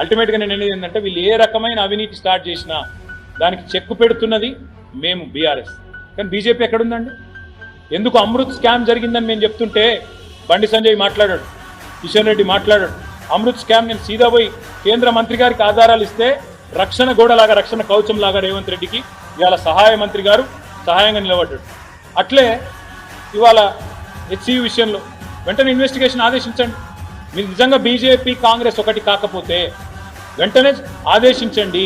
అల్టిమేట్గా నేను అనేది ఏంటంటే వీళ్ళు ఏ రకమైన అవినీతి స్టార్ట్ చేసినా దానికి చెక్కు పెడుతున్నది మేము బీఆర్ఎస్ కానీ బీజేపీ ఎక్కడుందండి? ఎందుకు అమృత్ స్కామ్ జరిగిందని మేము చెప్తుంటే బండి సంజయ్ మాట్లాడాడు కిషన్ రెడ్డి మాట్లాడాడు అమృత్ స్కామ్ నేను సీదా పోయి కేంద్ర మంత్రి గారికి ఆధారాలు ఇస్తే రక్షణ గోడలాగా రక్షణ కౌచం లాగా రేవంత్ రెడ్డికి ఇవాళ సహాయ మంత్రి గారు సహాయంగా నిలబడ్డాడు. అట్లే ఇవాళ హెచ్సి విషయంలో వెంటనే ఇన్వెస్టిగేషన్ ఆదేశించండి. మీరు నిజంగా బీజేపీ కాంగ్రెస్ ఒకటి కాకపోతే వెంటనే ఆదేశించండి.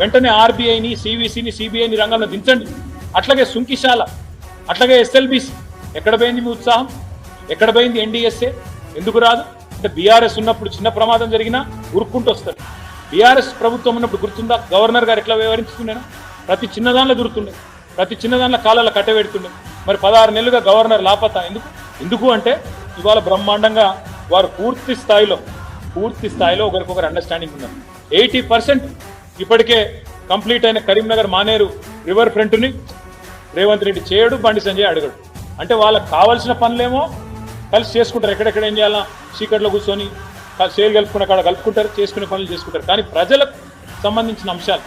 వెంటనే ఆర్బీఐని సివిసిని సిబిఐని రంగంలో దించండి. అట్లాగే సుంకిశాల అట్లాగే ఎస్ఎల్బిసి. ఎక్కడ పోయింది మీ ఉత్సాహం? ఎక్కడ పోయింది ఎన్డీఎస్ఏ? ఎందుకు రాదు? అంటే బీఆర్ఎస్ ఉన్నప్పుడు చిన్న ప్రమాదం జరిగినా ఉరుక్కుంటూ వస్తారు బీఆర్ఎస్ ప్రభుత్వం ఉన్నప్పుడు గుర్తుందా? గవర్నర్ గారు ఎట్లా వ్యవహరించుకున్నాను ప్రతి చిన్నదానిలో దొరుకుతుండే ప్రతి చిన్నదానిలో కాలాల కట్టబెడుతుండే మరి పదహారు నెలలుగా గవర్నర్ లాపత? ఎందుకు? ఎందుకు అంటే ఇవాళ బ్రహ్మాండంగా వారు పూర్తి స్థాయిలో పూర్తి స్థాయిలో ఒకరికొకరు అండర్స్టాండింగ్ ఉన్నారు. ఎయిటీ పర్సెంట్ ఇప్పటికే కంప్లీట్ అయిన కరీంనగర్ మానేరు రివర్ ఫ్రంట్ని రేవంత్ రెడ్డి చేయడు బండి సంజయ్ అడగడు. అంటే వాళ్ళకి కావాల్సిన పనులేమో కలిసి చేసుకుంటారు. ఎక్కడెక్కడ ఏం చేయాలా చీకట్లో కూర్చొని కా- సేలు కలుపుకున్న కాడ కలుపుకుంటారు చేసుకునే పనులు చేసుకుంటారు. కానీ ప్రజలకు సంబంధించిన అంశాలు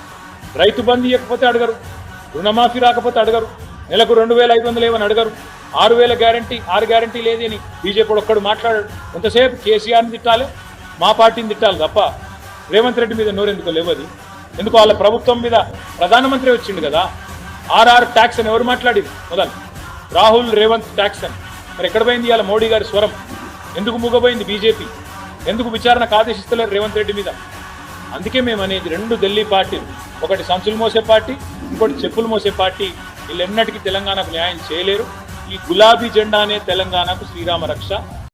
రైతు బంధు ఇవ్వకపోతే అడగరు రుణమాఫీ రాకపోతే అడగరు నెలకు రెండు వేల ఐదు వందలు ఏమని అడగరు. ఆరు వేల గ్యారంటీ ఆరు గ్యారంటీ లేదు అని బీజేపీ ఒక్కడు మాట్లాడాడు. ఎంతసేపు కేసీఆర్ని తిట్టాలి మా పార్టీని తిట్టాలి తప్ప రేవంత్ రెడ్డి మీద నోరెందుకు లేవది ఎందుకు వాళ్ళ ప్రభుత్వం మీద ప్రధానమంత్రి వచ్చిండు కదా ఆర్ఆర్ ట్యాక్స్ అని ఎవరు మాట్లాడింది మొదలు. రాహుల్ రేవంత్ ట్యాక్స్ అని. మరి ఎక్కడ పోయింది ఇవాళ మోడీ గారి స్వరం? ఎందుకు మూగబోయింది బీజేపీ? ఎందుకు విచారణకు ఆదేశిస్తలేరు రేవంత్ రెడ్డి మీద? అందుకే మేము అనేది రెండు ఢిల్లీ పార్టీలు. ఒకటి సంచులు మోసే పార్టీ ఇంకోటి చెప్పులు మోసే పార్టీ. వీళ్ళెన్నటికీ తెలంగాణకు న్యాయం చేయలేరు. ఈ గులాబీ జెండానే తెలంగాణకు శ్రీరామ రక్ష